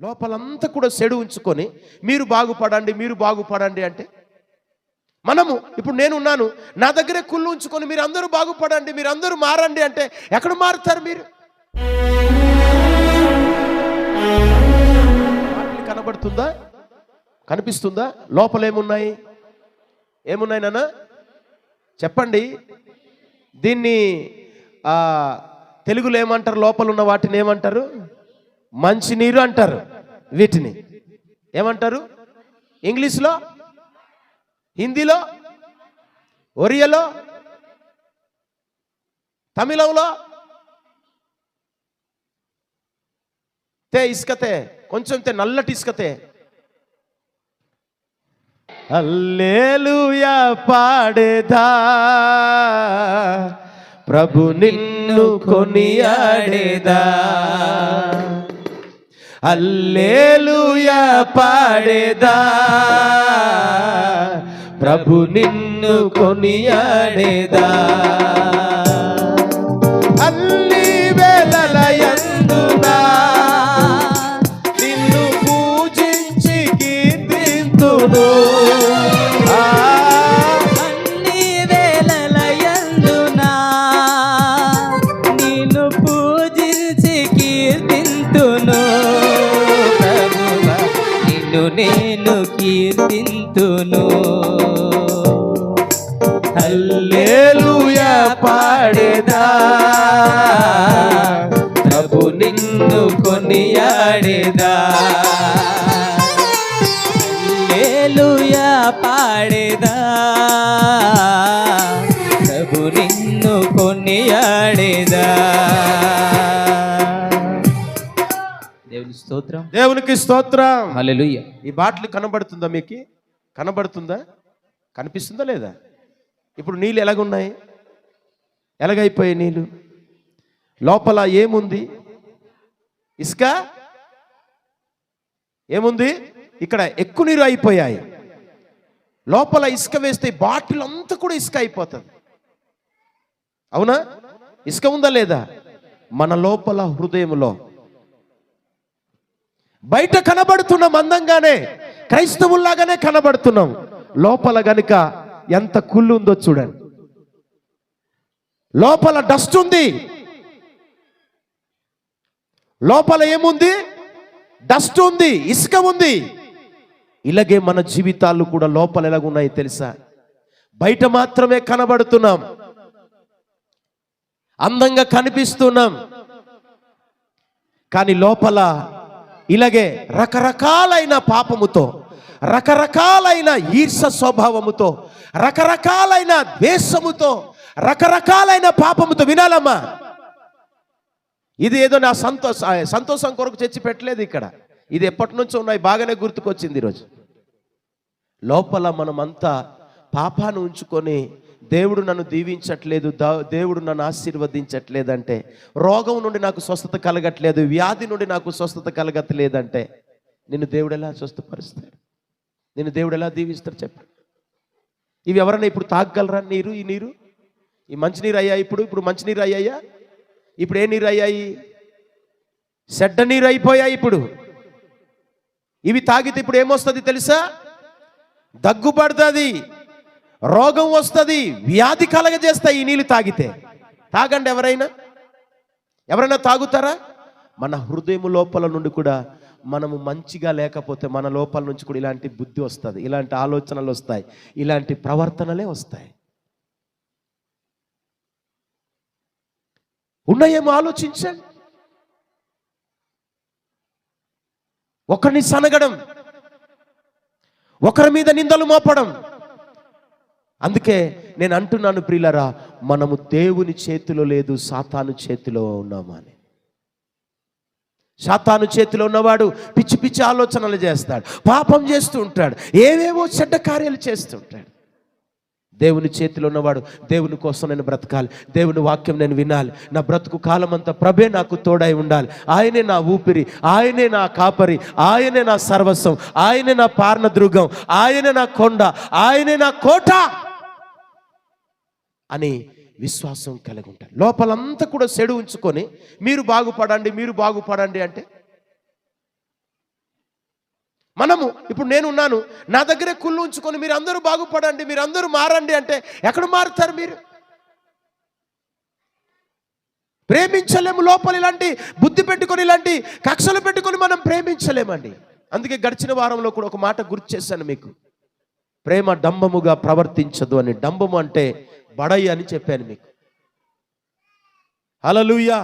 లోపలంతా కూడా సెడు ఉంచుకొని మీరు బాగుపడండి మీరు బాగుపడండి అంటే మనము ఇప్పుడు నేను ఉన్నాను నా దగ్గరే కుళ్ళు ఉంచుకొని మీరు అందరూ బాగుపడండి మీరు అందరూ మారండి అంటే ఎక్కడ మారుతారు మీరు? కనబడుతుందా? కనిపిస్తుందా? లోపల ఏమున్నాయి ఏమున్నాయి నాన్న? చెప్పండి. దీన్ని తెలుగులో ఏమంటారు లోపల ఉన్న వాటిని ఏమంటారు? మంచినీరు అంటారు వీటిని. ఏమంటారు? ఇంగ్లీష్లో? హిందీలో? ఒరియలో? తమిళంలో? తే ఇసుకతే కొంచెం తే నల్లటి ఇసుకతే. అల్లేలుయా పాడేదా. ప్రభు నిన్ను కొనియాడేదా. అల్లేలుయ పాడేదా. ప్రభు నిన్ను కొనియాడేదా. కీర్తింతును. హల్లెలూయా పాడేదా. ప్రభు నిన్ను కొనియాడేదా. హల్లెలూయా పాడేదా. ప్రభు నిన్ను కొనియాడేదా. స్తోత్రం. దేవునికి స్తోత్రం. హల్లెలూయా. ఈ బాటిల్ కనబడుతుందా మీకు? కనబడుతుందా? కనిపిస్తుందా లేదా? ఇప్పుడు నీళ్ళు ఎలాగున్నాయి? ఎలాగైపోయాయి నీళ్ళు? లోపల ఏముంది? ఇసుక? ఏముంది? ఇక్కడ ఎక్కువ నీరు అయిపోయాయి. లోపల ఇసుక వేస్తే బాటిల్ అంతా కూడా ఇసుక అయిపోతుంది. అవునా? ఇసుక ఉందా లేదా? మన లోపల హృదయంలో బయట కనబడుతున్నాం అందంగానే క్రైస్తవుల్లాగానే కనబడుతున్నాం. లోపల గనుక ఎంత కుళ్ళు ఉందో చూడండి. లోపల డస్ట్ ఉంది. లోపల ఏముంది? డస్ట్ ఉంది ఇసుక ఉంది. ఇలాగే మన జీవితాలు కూడా లోపల ఎలాగున్నాయి తెలుసా? బయట మాత్రమే కనబడుతున్నాం. అందంగా కనిపిస్తున్నాం. కానీ లోపల ఇలాగే రకరకాలైన పాపముతో రకరకాలైన ఈర్ష స్వభావముతో రకరకాలైన ద్వేషముతో రకరకాలైన పాపముతో వినాలమ్మా. ఇది ఏదో నా సంతోష సంతోషం కొరకు తెచ్చి పెట్టలేదు ఇక్కడ. ఇది ఎప్పటి నుంచో ఉన్నాయి బాగానే గుర్తుకొచ్చింది ఈరోజు. లోపల మనమంతా పాపాన్ని ఉంచుకొని దేవుడు నన్ను దీవించట్లేదు దేవుడు నన్ను ఆశీర్వదించట్లేదంటే రోగం నుండి నాకు స్వస్థత కలగట్లేదు వ్యాధి నుండి నాకు స్వస్థత కలగట్లేదంటే నిన్ను దేవుడు ఎలా స్వస్థపరుస్తాడు? నిన్ను దేవుడు ఎలా దీవిస్తాడు చెప్పండి ఇవి ఎవరైనా ఇప్పుడు తాగగలరా? నీరు ఈ నీరు? ఈ మంచినీరు అయ్యా ఇప్పుడు ఇప్పుడు మంచినీరు అయ్యాయా? ఇప్పుడు ఏ నీరు అయ్యాయి? చెడ్డ నీరు అయిపోయాయి ఇప్పుడు? ఇవి తాగితే ఇప్పుడు ఏమొస్తుంది తెలుసా? దగ్గు పడుతుంది రోగం వస్తుంది వ్యాధి కలగజేస్తాయి ఈ నీళ్ళు తాగితే. తాగండి ఎవరైనా? ఎవరైనా తాగుతారా? మన హృదయం లోపల నుండి కూడా మనము మంచిగా లేకపోతే మన లోపల నుంచి కూడా ఇలాంటి బుద్ధి వస్తుంది ఇలాంటి ఆలోచనలు వస్తాయి ఇలాంటి ప్రవర్తనలే వస్తాయి. ఉన్నాయేమో ఆలోచించండి. ఒకరిని సనగడం ఒకరి మీద నిందలు మోపడం అందుకే నేను అంటున్నాను ప్రియులరా మనము దేవుని చేతిలో లేదు సాతాను చేతిలో ఉన్నామని అని. సాతాను చేతిలో ఉన్నవాడు పిచ్చి పిచ్చి ఆలోచనలు చేస్తాడు పాపం చేస్తూ ఉంటాడు ఏవేవో చెడ్డ కార్యాలు చేస్తూ ఉంటాడు. దేవుని చేతిలో ఉన్నవాడు దేవుని కోసం నేను బ్రతకాలి దేవుని వాక్యం నేను వినాలి నా బ్రతుకు కాలం అంతా ప్రభే నాకు తోడై ఉండాలి. ఆయనే నా ఊపిరి ఆయనే నా కాపరి ఆయనే నా సర్వస్వం ఆయనే నా పార్నదృగం ఆయనే నా కొండ ఆయనే నా కోట. అని విశ్వాసం కలిగి ఉంటారు లోపలంతా కూడా సెడు ఉంచుకొని మీరు బాగుపడండి మీరు బాగుపడండి అంటే? మనము ఇప్పుడు నేను ఉన్నాను నా దగ్గరే కుళ్ళు ఉంచుకొని మీరు అందరూ బాగుపడండి మీరు అందరూ మారండి అంటే ఎక్కడ మారుతారు మీరు? ప్రేమించలేము లోపల ఇలాంటి బుద్ధి పెట్టుకొని ఇలాంటి కక్షలు పెట్టుకొని మనం ప్రేమించలేమండి. అందుకే గడిచిన వారంలో కూడా ఒక మాట గుర్తు చేశాను మీకు. ప్రేమ డంబముగా ప్రవర్తించదు అని. డంబము అంటే బడయ్య అని చెప్పాను మీకు. హలలుయ్యా